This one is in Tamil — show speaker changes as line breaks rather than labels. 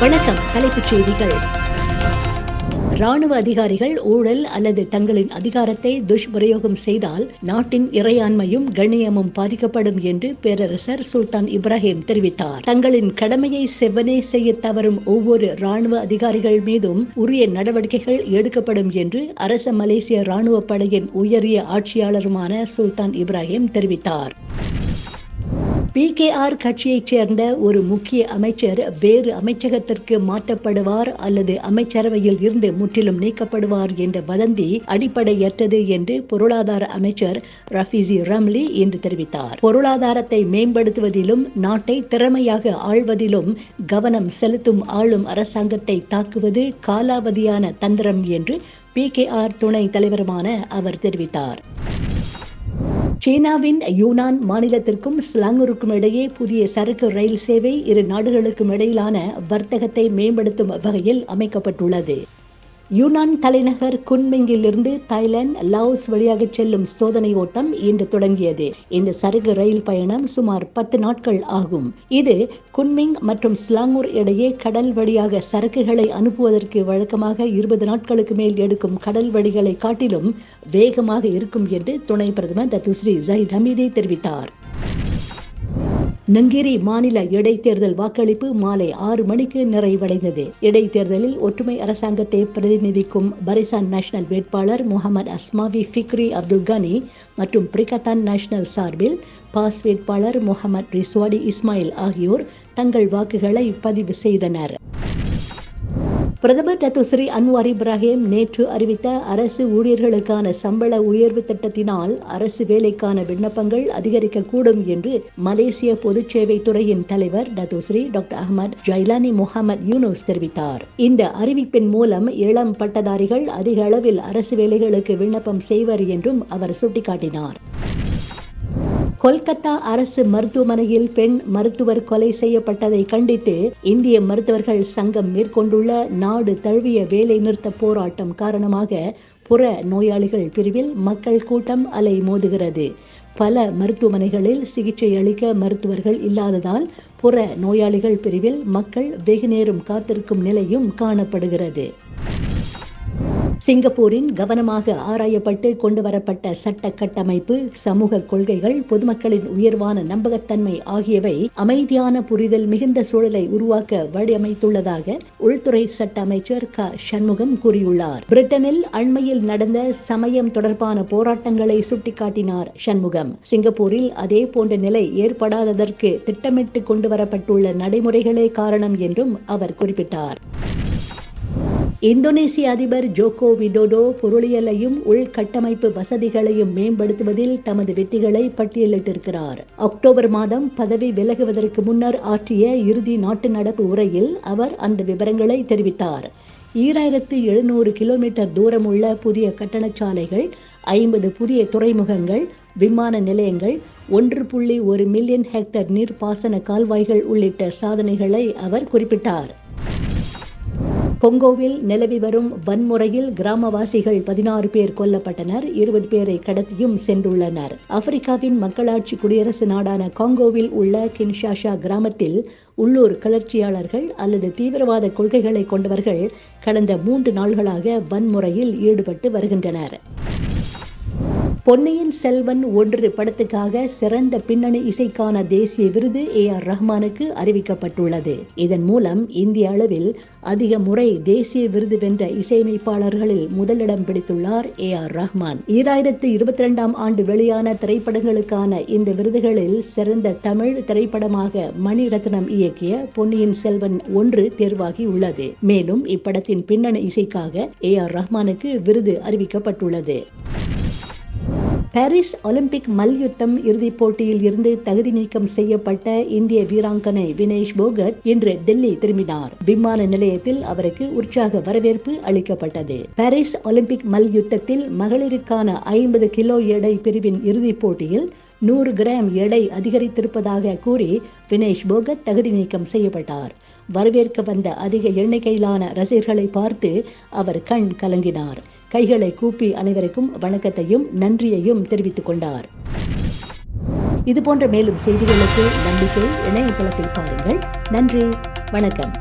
வணக்கம் தலைப்புச் செய்திகள். ராணுவ அதிகாரிகள் ஊழல் அல்லது தங்களின் அதிகாரத்தை துஷ்பிரயோகம் செய்தால் நாட்டின் இறையாண்மையும் கண்ணியமும் பாதிக்கப்படும் என்று பேரரசர் சுல்தான் இப்ராஹிம் தெரிவித்தார். தங்களின் கடமையை செவ்வனே செய்ய தவறும் ஒவ்வொரு ராணுவ அதிகாரிகள் மீதும் உரிய நடவடிக்கைகள் எடுக்கப்படும் என்று அரச மலேசிய ராணுவ படையின் உயரிய ஆட்சியாளருமான சுல்தான் இப்ராஹிம் தெரிவித்தார். பிகேஆர் கட்சியைச் சேர்ந்த ஒரு முக்கிய அமைச்சர் வேறு அமைச்சகத்திற்கு மாற்றப்படுவார் அல்லது அமைச்சரவையில் இருந்து முற்றிலும் நீக்கப்படுவார் என்ற வதந்தி அடிப்படையற்றது என்று பொருளாதார அமைச்சர் ரஃபிசி ரம்லி இன்று தெரிவித்தார். பொருளாதாரத்தை மேம்படுத்துவதிலும் நாட்டை திறமையாக ஆள்வதிலும் கவனம் செலுத்தும் ஆளும் அரசாங்கத்தை தாக்குவது காலாவதியான தந்திரம் என்று பிகேஆர் துணை தலைவருமான அவர் தெரிவித்தார். சீனாவின் யூனான் மாநிலத்திற்கும் ஸ்லாங்கூருக்கும் இடையே புதிய சரக்கு ரயில் சேவை இரு நாடுகளுக்கும் இடையிலான வர்த்தகத்தை மேம்படுத்தும் வகையில் அமைக்கப்பட்டுள்ளது. யூனான் தலைநகர் குன்மிங்கிலிருந்து தாய்லாந்து லாவோஸ் வழியாக செல்லும் சோதனை ஓட்டம் இன்று தொடங்கியது. இந்த சரக்கு ரயில் பயணம் சுமார் பத்து நாட்கள் ஆகும். இது குன்மிங் மற்றும் ஸ்லாங்கூர் இடையே கடல் வழியாக சரக்குகளை அனுப்புவதற்கு வழக்கமாக இருபது நாட்களுக்கு மேல் எடுக்கும் கடல் வழிகளை காட்டிலும் வேகமாக இருக்கும் என்று துணை பிரதமர் ரத்துஸ்ரீ ஜயித் ஹமீதி தெரிவித்தார். நங்கிரி மாநில இடைத்தேர்தல் வாக்களிப்பு மாலை ஆறு மணிக்கு நிறைவடைந்தது. இடைத்தேர்தலில் ஒற்றுமை அரசாங்கத்தை பிரதிநிதிக்கும் பரிசான் நேஷனல் வேட்பாளர் முகமது அஸ்மாவி ஃபிக்ரி அப்துல் கனி மற்றும் பிரிகத்தான் நேஷனல் சார்பில் பாஸ் வேட்பாளர் முகமது ரிஸ்வாடி இஸ்மாயில் ஆகியோர் தங்கள் வாக்குகளை பதிவு செய்தனர். பிரதமர் டத்துஸ்ரீ அன்வார் இப்ராஹிம் நேற்று அறிவித்த அரசு ஊழியர்களுக்கான சம்பள உயர்வு திட்டத்தினால் அரசு வேலைக்கான விண்ணப்பங்கள் அதிகரிக்கக்கூடும் என்று மலேசிய பொதுச்சேவை துறையின் தலைவர் Datuk Seri doctor Ahmad Jailani Mohamed Yunus தெரிவித்தார். இந்த அறிவிப்பின் மூலம் இளம் பட்டதாரிகள் அதிக அளவில் அரசு வேலைகளுக்கு விண்ணப்பம் செய்வர் என்றும் அவர் சுட்டிக்காட்டினார். கொல்கத்தா அரசு மருத்துவமனையில் பெண் மருத்துவர் கொலை செய்யப்பட்டதை கண்டித்து இந்திய மருத்துவர்கள் சங்கம் மேற்கொண்டுள்ள நாடு தழுவிய வேலைநிறுத்த போராட்டம் காரணமாக புற நோயாளிகள் பிரிவில் மக்கள் கூட்டம் அலை மோதுகிறது. பல மருத்துவமனைகளில் சிகிச்சை அளிக்க மருத்துவர்கள் இல்லாததால் புற நோயாளிகள் பிரிவில் மக்கள் வெகுநேரம் காத்திருக்கும் நிலையும் காணப்படுகிறது. சிங்கப்பூரின் கவனமாக ஆராயப்பட்டு கொண்டு வரப்பட்ட சட்ட கட்டமைப்பு சமூக கொள்கைகள் பொதுமக்களின் உயர்வான நம்பகத்தன்மை ஆகியவை அமைதியான புரிதல் மிகுந்த சூழலை உருவாக்க வழியமைத்துள்ளதாக உள்துறை சட்ட அமைச்சர் க. சண்முகம் கூறியுள்ளார். பிரிட்டனில் அண்மையில் நடந்த சமயம் தொடர்பான போராட்டங்களை சுட்டிக்காட்டினார் சண்முகம். சிங்கப்பூரில் அதே போன்ற நிலை ஏற்படாததற்கு திட்டமிட்டு கொண்டு வரப்பட்டுள்ள நடைமுறைகளே காரணம் என்றும் அவர் குறிப்பிட்டார். இந்தோனேசிய அதிபர் ஜோகோ விடோடோ பொருளியலையும் உள்கட்டமைப்பு வசதிகளையும் மேம்படுத்துவதில் தமது வெற்றிகளை பட்டியலிட்டிருக்கிறார். அக்டோபர் மாதம் பதவி விலகுவதற்கு முன்னர் ஆற்றிய இறுதி நாட்டு நடப்பு உரையில் அவர் அந்த விவரங்களை தெரிவித்தார். ஈராயிரத்து எழுநூறு கிலோமீட்டர் தூரம் உள்ள புதிய கட்டணச்சாலைகள் ஐம்பது புதிய துறைமுகங்கள் விமான நிலையங்கள் ஒன்று புள்ளி ஒரு மில்லியன் ஹெக்டர் நீர்ப்பாசன கால்வாய்கள் உள்ளிட்ட சாதனைகளை அவர் குறிப்பிட்டார். கொங்கோவில் நிலவி வரும் வன்முறையில் கிராமவாசிகள் பதினாறு பேர் கொல்லப்பட்டனர் இருபது பேரை கடத்தியும் சென்றுள்ளனர். ஆப்பிரிக்காவின் மக்களாட்சி குடியரசு நாடான காங்கோவில் உள்ள கின்ஷாஷா கிராமத்தில் உள்ளூர் கிளர்ச்சியாளர்கள் அல்லது தீவிரவாத கொள்கைகளை கொண்டவர்கள் கடந்த மூன்று நாள்களாக வன்முறையில் ஈடுபட்டு வருகின்றனர். பொன்னியின் செல்வன் ஒன்று படத்துக்காக சிறந்த பின்னணி இசைக்கான தேசிய விருது ஏ ஆர் ரஹ்மானுக்கு அறிவிக்கப்பட்டுள்ளது. இதன் மூலம் இந்திய அளவில் அதிக முறை தேசிய விருது வென்ற இசையமைப்பாளர்களில் முதலிடம் பிடித்துள்ளார் ஏ ஆர் ரஹ்மான். ஈராயிரத்து இருபத்தி ரெண்டாம் ஆண்டு வெளியான திரைப்படங்களுக்கான இந்த விருதுகளில் சிறந்த தமிழ் திரைப்படமாக மணிரத்னம் இயக்கிய பொன்னியின் செல்வன் ஒன்று தேர்வாகி உள்ளது மேலும் இப்படத்தின் பின்னணி இசைக்காக ஏ ஆர் ரஹ்மானுக்கு விருது அறிவிக்கப்பட்டுள்ளது. பாரிஸ் ஒலிம்பிக் மல்யுத்தம் இறுதிப் போட்டியில் இருந்து தகுதி நீக்கம் செய்யப்பட்ட இந்திய வீராங்கனை வினேஷ் போகட் இன்று டெல்லி திரும்பினார். விமான நிலையத்தில் அவருக்கு உற்சாக வரவேற்பு அளிக்கப்பட்டது. பாரிஸ் ஒலிம்பிக் மல்யுத்தத்தில் மகளிருக்கான ஐம்பது கிலோ எடை பிரிவின் இறுதிப் போட்டியில் நூறு கிராம் எடை அதிகரித்திருப்பதாக கூறி வினேஷ் போகத் தகுதி நீக்கம் செய்யப்பட்டார். வரவேற்க வந்த அதிக எண்ணிக்கையிலான ரசிகர்களை பார்த்து அவர் கண் கலங்கினார். கைகளை கூப்பி அனைவருக்கும் வணக்கத்தையும் நன்றியையும் தெரிவித்துக் கொண்டார். இது போன்ற மேலும் செய்திகளுக்கு நம்பிக்கை இணையதளத்தில் பாருங்கள். நன்றி வணக்கம்.